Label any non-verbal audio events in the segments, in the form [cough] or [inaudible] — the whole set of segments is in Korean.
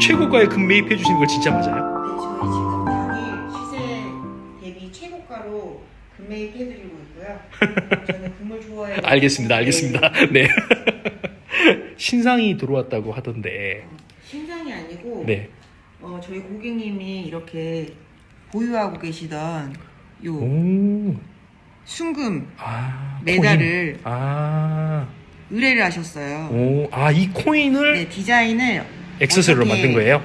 최고가에 금 매입해 주시는 거 진짜 맞아요? 네, 저희 지금 당일 시세 대비 최고가로 금매입해드리고 있고요. 저는 금을 좋아해요. [laughs] 알겠습니다, 알겠습니다. 네. [laughs] 신상이 들어왔다고 하던데. 신상이 아니고 네. 어, 저희 고객님이 이렇게 보유하고 계시던 요 오. 순금 아. 메달을 코인. 아. 의뢰를 하셨어요. 오. 아, 이 코인을 네, 디자인을 액세서리로 만든 거예요?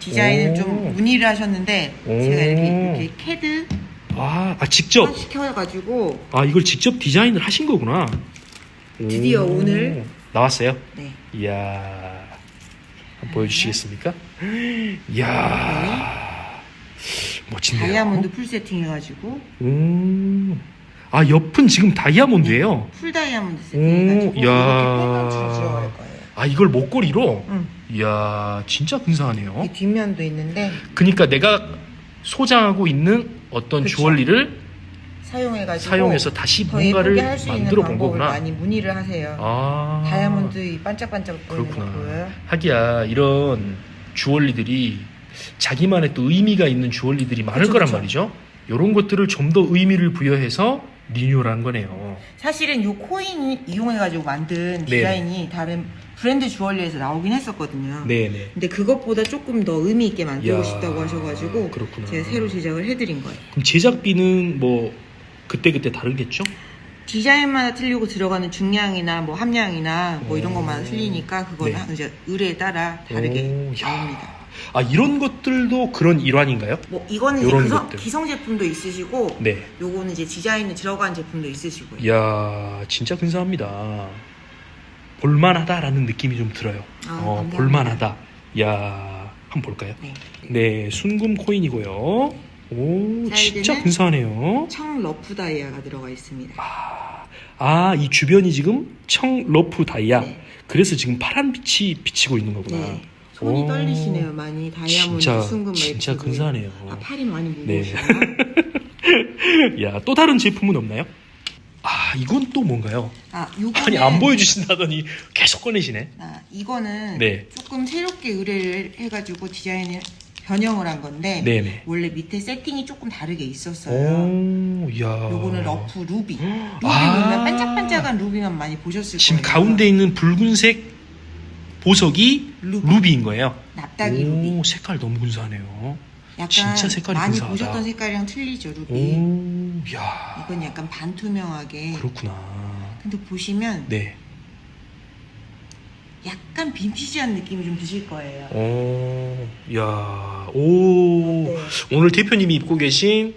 디자인을 오. 좀 문의를 하셨는데 오. 제가 이렇게, 이렇게 캐드 아, 아 직접. 시켜가지고 아, 이걸 직접 디자인을 하신 거구나. 오. 드디어 오 늘. 나왔어요? 네, 이야. 한번 보여주시겠습니까? 이야. 멋진데요. 다이아몬드 풀 세팅 해가지고 오. 아, 옆은 지금 다이아몬드예요. 풀 다이아몬드 오, 세팅 해가지고 이렇게 야. 펜던트로 들어갈 거예요. 아, 이걸 목걸이로? 응. 이야, 진짜 근사하네요. 이 뒷면도 있는데 그러니까 내가 소장하고 있는 어떤 그쵸. 주얼리를 사용해가지고 사용해서 다시 더 뭔가를 예쁘게 할 수 있는 만들어 본 방법을 거구나. 많이 문의를 하세요. 아. 다이아몬드 이 반짝반짝 보이는 거 그렇구나. 보여요? 하기야 이런 주얼리들이 자기만의 또 의미가 있는 주얼리들이 많을 그쵸, 거란 그쵸. 말이죠. 이런 것들을 좀 더 의미를 부여해서 리뉴얼한 거네요. 사실은 이 코인 이용해가지고 만든 디자인이 다른 브랜드 주얼리에서 나오긴 했었거든요. 네네. 근데 그것보다 조금 더 의미 있게 만들고 이야, 싶다고 하셔가지고 그렇구나. 제가 새로 제작을 해드린 거예요. 그럼 제작비는 뭐 그때 그때 다르겠죠? 디자인마다 틀리고 들어가는 중량이나 뭐 함량이나 뭐 이런 오. 것마다 틀리니까 그거는 네. 이제 의뢰에 따라 다르게 오, 야. 나옵니다. 아 이런 것들도 그런 일환인가요? 뭐 이거는 이제 요런 기성, 것들. 기성 제품도 있으시고 네. 요거는 이제 디자인에 들어간 제품도 있으시고요. 이야 진짜 근사합니다. 볼만하다라는 느낌이 좀 들어요. 아, 어, 감사합니다. 볼만하다. 이야 한번 볼까요? 네. 네 순금 코인이고요. 오 진짜 근사하네요. 청 러프 다이아가 들어가 있습니다. 아이 주변이 지금 청 러프 다이아. 네. 그래서 지금 파란 빛이 비치고 있는 거구나. 네. 손이 오. 떨리시네요. 많이 다이아몬드 진짜 순금 막 진짜 근사하네요. 아 팔이 많이 네. 무거우시구나. [laughs] 야또 다른 제품은 없나요? 아 이건 또 뭔가요? 아 요거는 아니 안 보여주신다더니 계속 꺼내시네. 아, 이거는 네. 조금 새롭게 의뢰를 해가지고 디자인을 변형을 한 건데 네네. 원래 밑에 세팅이 조금 다르게 있었어요. 오, 야. 요거는 러프 루비. 루비 아. 보면 반짝반짝한 루비만 많이 보셨을 지금 거예요. 가운데 있는 붉은색 보석이 루비. 루비. 인 거예요. 오, 루비. 색깔 너무 근사하네요. 약간 진짜 색깔이 많이 근사하다. 보셨던 색깔이랑 틀리죠 루비. 오, 야. 이건 약간 반투명하게. 그렇구나. 근데 보시면 네. 약간 빈티지한 느낌이 좀 드실 거예요. 오, 야, 오. 네. 오늘 대표님이 입고 계신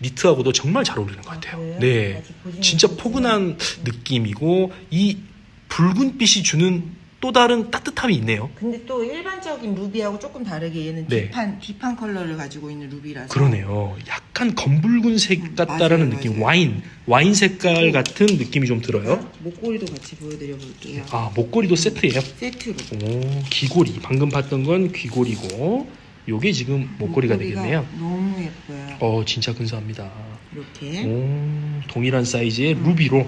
니트하고도 정말 잘 어울리는 것 아, 같아요. 그래요? 네. 진짜. 포근한 느낌이고 이 붉은 빛이 주는 또 다른 따뜻함이 있네요. 근데 또 일반적인 루비하고 조금 다르게 얘는 네. 딥한 딥한 컬러를 가지고 있는 루비라서 그러네요. 약간 검붉은색 음, 같다라는 맞아요, 느낌, 맞아요. 와인, 와인 색깔 같은 느낌이 좀 들어요. 목걸이도 같이 보여드려 볼게요. 아 목걸이도 세트예요. 세트로. 오 귀고리 방금 봤던 건 귀고리고 요게 지금 목걸이가 되겠네요. 너무 예뻐요. 어 진짜 근사합니다. 이렇게 오 동일한 사이즈의 루비로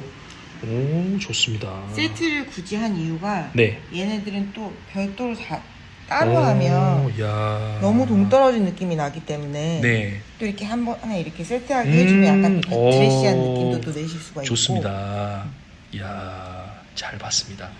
오 좋습니다. 세트를 굳이 한 이유가 네. 얘네들은 또 별도로 다 따로 오, 하면 야. 너무 동떨어진 느낌이 나기 때문에 네 또 이렇게 한번 하나 이렇게 세트하게 음, 해주면 약간 오, 드레시한 느낌도 또 내실 수가 있고 좋습니다. 이야 잘 봤습니다.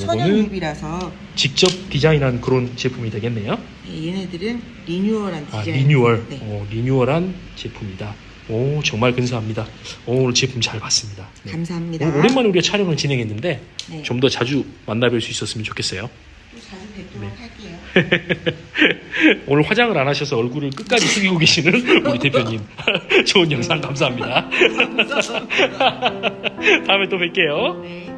요거는 루비라서 직접 디자인한 그런 제품이 되겠네요. 예, 얘네들은 리뉴얼한 아, 디자인. 리뉴얼. 네. 어, 리뉴얼한 제품이다. 오, 정말 근사합니다. 오, 오늘 제품 잘 봤습니다. 네. 감사합니다. 오, 오랜만에 우리가 촬영을 진행했는데 네. 좀 더 자주 만나뵐 수 있었으면 좋겠어요. 또 자주 뵙도록 네. 할게요. [laughs] 오늘 화장을 안 하셔서 얼굴을 끝까지 숙이고 계시는 우리 대표님. [laughs] 좋은 영상 감사합니다. [laughs] 다음에 또 뵐게요. 네.